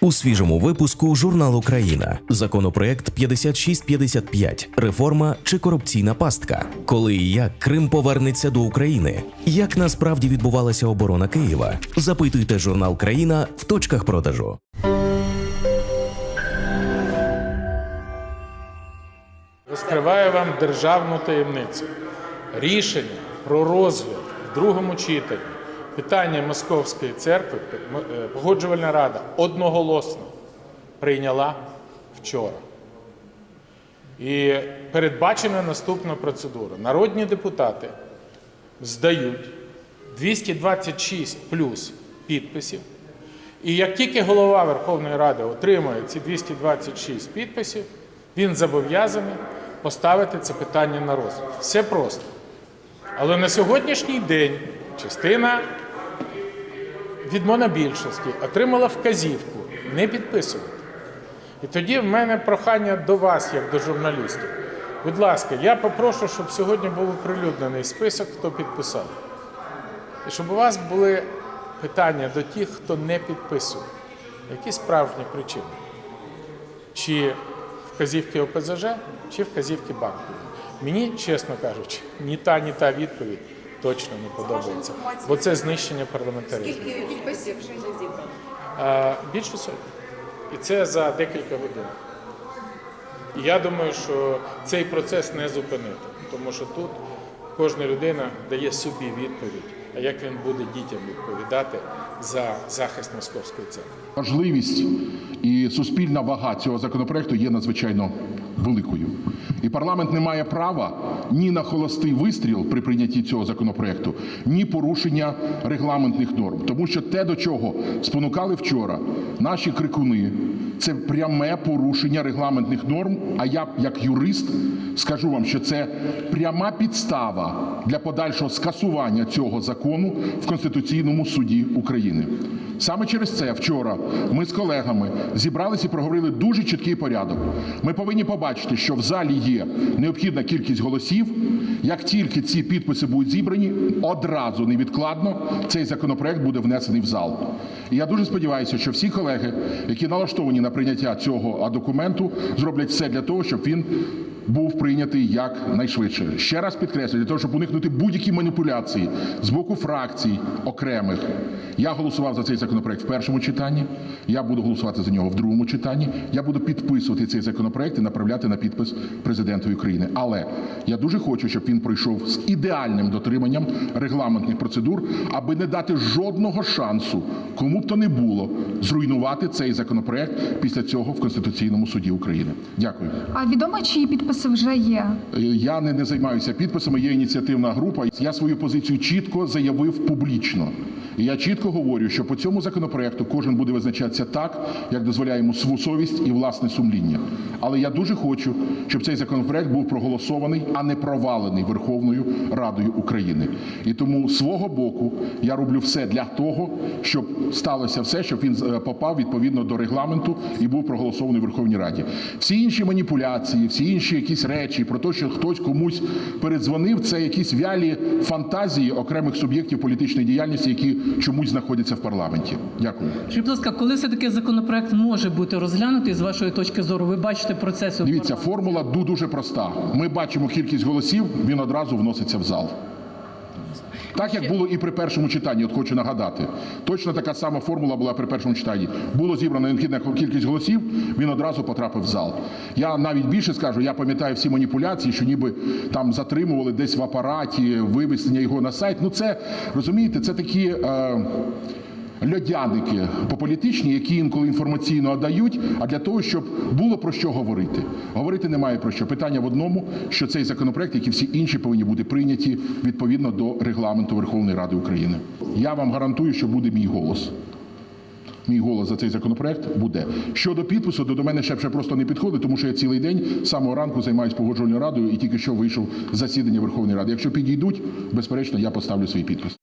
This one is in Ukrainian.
У свіжому випуску журнал Україна законопроект 5655 реформа чи корупційна пастка. Коли і як Крим повернеться до України? Як насправді відбувалася оборона Києва? Запитуйте журнал Країна в точках продажу. Розкриваю вам державну таємницю. Рішення про розгляд в другому читанні питання Московської церкви е, Погоджувальна рада одноголосно прийняла вчора. І передбачена наступна процедура. Народні депутати здають 226 плюс підписів. І як тільки голова Верховної Ради отримує ці 226 підписів, він зобов'язаний поставити це питання на розгляд. Все просто. Але на сьогоднішній день частина від монобільшості отримала вказівку не підписувати. І тоді в мене прохання до вас, як до журналістів. Будь ласка, я попрошу, щоб сьогодні був оприлюднений список, хто підписав. І щоб у вас були питання до тих, хто не підписує. Які справжні причини? Чи вказівки ОПЗЖ, чи вказівки банку? Мені, чесно кажучи, ні та, ні та відповідь точно не подобається. Бо це знищення парламентаризму. Скільки підписів вже зібрано? Більше сотні. І це за декілька годин. І я думаю, що цей процес не зупинити, тому що тут кожна людина дає собі відповідь, а як він буде дітям відповідати за захист московської церкви. Важливість і суспільна вага цього законопроекту є надзвичайно великою. І парламент не має права ні на холостий вистріл при прийнятті цього законопроекту, ні порушення регламентних норм. Тому що те, до чого спонукали вчора наші крикуни, це пряме порушення регламентних норм. А я, як юрист, скажу вам, що це пряма підстава для подальшого скасування цього закону в Конституційному суді України. Саме через це вчора ми з колегами зібралися і проговорили дуже чіткий порядок. Ми повинні побачити, що в залі є необхідна кількість голосів. Як тільки ці підписи будуть зібрані, одразу невідкладно цей законопроект буде внесений в зал. І я дуже сподіваюся, що всі колеги, які налаштовані на прийняття цього документу, зроблять все для того, щоб він був прийнятий якнайшвидше. Ще раз підкреслюю, для того, щоб уникнути будь-які маніпуляції з боку фракцій окремих. Я голосував за цей законопроект в першому читанні. Я буду голосувати за нього в другому читанні. Я буду підписувати цей законопроект і направляти на підпис президенту України. Але я дуже хочу, щоб він пройшов з ідеальним дотриманням регламентних процедур, аби не дати жодного шансу кому б то не було зруйнувати цей законопроект після цього в Конституційному суді України. Дякую. А відомо, чиї підписи вже є? Я не, не займаюся підписами, є ініціативна група. Я свою позицію чітко заявив публічно. І я чітко говорю, що по цьому законопроекту кожен буде визначатися так, як дозволяє йому свою совість і власне сумління. Але я дуже хочу, щоб цей законопроект був проголосований, а не провалений Верховною Радою України. І тому свого боку я роблю все для того, щоб сталося все, щоб він е, попав відповідно до регламенту і був проголосований в Верховній Раді. Всі інші маніпуляції, всі інші якісь речі про те, що хтось комусь передзвонив, це якісь вялі фантазії окремих суб'єктів політичної діяльності, які чомусь знаходяться в парламенті. Дякую. Чи, будь ласка, коли все таки законопроект може бути розглянутий з вашої точки зору? Ви бачите процеси Дивіться, формула дуже проста. Ми бачимо кількість голосів, він одразу вноситься в зал. Так як було і при першому читанні, от хочу нагадати. Точно така сама формула була при першому читанні. Було зібрано необхідна кількість голосів, він одразу потрапив в зал. Я навіть більше скажу, я пам'ятаю всі маніпуляції, що ніби там затримували десь в апараті вивезення його на сайт. Ну це розумієте, це такі. Е, льодяники пополітичні, які інколи інформаційно дають, а для того, щоб було про що говорити. Говорити немає про що. Питання в одному, що цей законопроект, як і всі інші, повинні бути прийняті відповідно до регламенту Верховної Ради України. Я вам гарантую, що буде мій голос. Мій голос за цей законопроект буде. Щодо підпису, то до мене ще, просто не підходить, тому що я цілий день з самого ранку займаюся погоджувальною радою і тільки що вийшов засідання Верховної Ради. Якщо підійдуть, безперечно, я поставлю свій підпис.